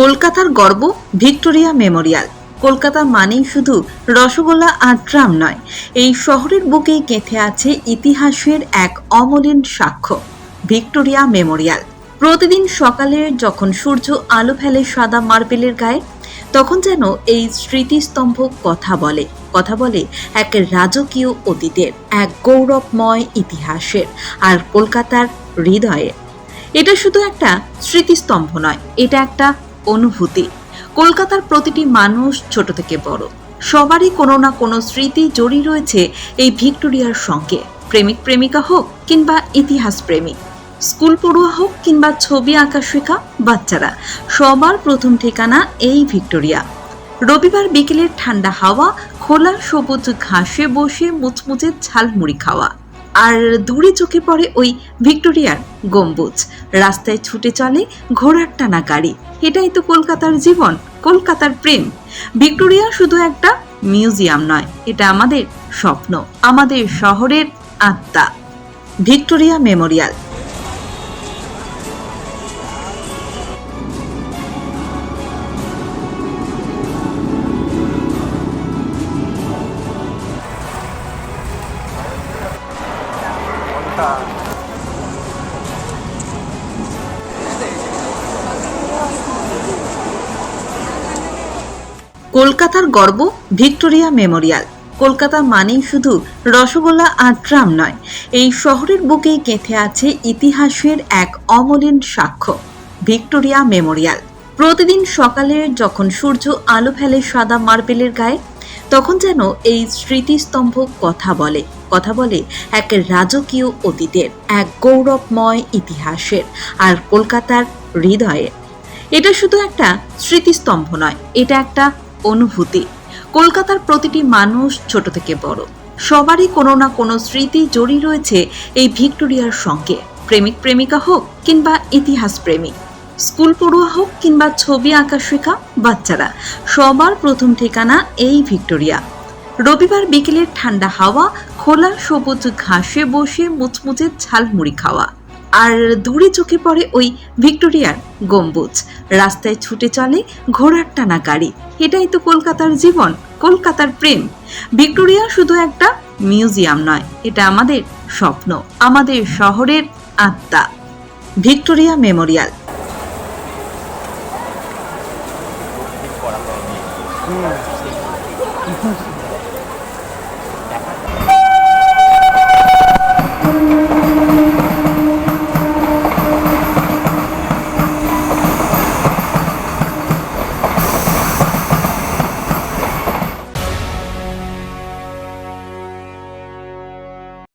কলকাতার গর্ব, Victoria Memorial. Kolkata মানেই শুধু রসগোল্লা আর ট্রাম নয়, এই শহরের বুকেই গেঁথে আছে ইতিহাসের এক অমলিন সাক্ষ্য, ভিক্টোরিয়া মেমোরিয়াল। প্রতিদিন সকালে যখন সূর্য আলো ফেলে সাদা মার্বেলের গায়ে, তখন যেন এই স্মৃতিস্তম্ভ কথা বলে কথা বলে এক রাজকীয় অতীতের, এক গৌরবময় ইতিহাসের আর কলকাতার হৃদয়ে এটা শুধু একটা স্মৃতিস্তম্ভ নয়, এটা একটা অনুভূতি। কলকাতার প্রতিটি মানুষ ছোট থেকে বড়। সবারই কোনো না কোনো স্মৃতি জড়িয়ে রয়েছে এই ভিক্টোরিয়ার সঙ্গে। প্রেমিক প্রেমিকা হোক কিংবা ইতিহাস প্রেমিক স্কুল পড়ুয়া হোক কিংবা ছবি আঁকা শেখা বাচ্চারা, সবার প্রথম ঠিকানা এই ভিক্টোরিয়া। রবিবার বিকেলের ঠান্ডা হাওয়া, খোলা সবুজ ঘাসে বসে মুচমুচে ঝালমুড়ি খাওয়া। আর দূরে চোখে পড়ে ওই ভিক্টোরিয়ার গম্বুজ। রাস্তায় ছুটে চলে ঘোড়ার টানা গাড়ি। এটাই তো কলকাতার জীবন, কলকাতার প্রেম। ভিক্টোরিয়া শুধু একটা মিউজিয়াম নয়, এটা আমাদের স্বপ্ন, আমাদের শহরের আত্মা। Victoria Memorial. কলকাতার গর্ব, ভিক্টোরিয়া মেমোরিয়াল। কলকাতা মানেই শুধু রসগোল্লা আর ট্রাম নয়, এই শহরের বুকেই গেঁথে আছে ইতিহাসের এক অমলিন সাক্ষ্য, ভিক্টোরিয়া মেমোরিয়াল। প্রতিদিন সকালে যখন সূর্য আলো ফেলে সাদা মার্বেলের গায়ে তখন যেন এই স্মৃতিস্তম্ভ কথা বলে কথা বলে এক রাজকীয় অতীতের, এক গৌরবময় ইতিহাসের, আর কলকাতার হৃদয়ে এটা শুধু একটা স্মৃতিস্তম্ভ নয়, এটা একটা অনুভূতি। কলকাতার প্রতিটি মানুষ ছোট থেকে বড়। সবারই কোনো না কোনো স্মৃতি জড়িয়ে রয়েছে এই ভিক্টোরিয়ার সঙ্গে। প্রেমিক প্রেমিকা হোক কিংবা ইতিহাস প্রেমী স্কুল পড়ুয়া হোক কিংবা ছবি আঁকা শেখা বাচ্চারা, সবার প্রথম ঠিকানা এই ভিক্টোরিয়া। রবিবার বিকেলের ঠান্ডা হাওয়া, খোলা সবুজ ঘাসে বসে মুচমুচে ঝালমুড়ি খাওয়া। আর দূরে চোখে পড়ে ওই ভিক্টোরিয়ার গম্বুজ। রাস্তায় ছুটে চলে ঘোড়ার টানা গাড়ি। এটাই তো কলকাতার জীবন, কলকাতার প্রেম। ভিক্টোরিয়া শুধু একটা মিউজিয়াম নয়, এটা আমাদের স্বপ্ন, আমাদের শহরের আত্মা। Victoria Memorial. しています。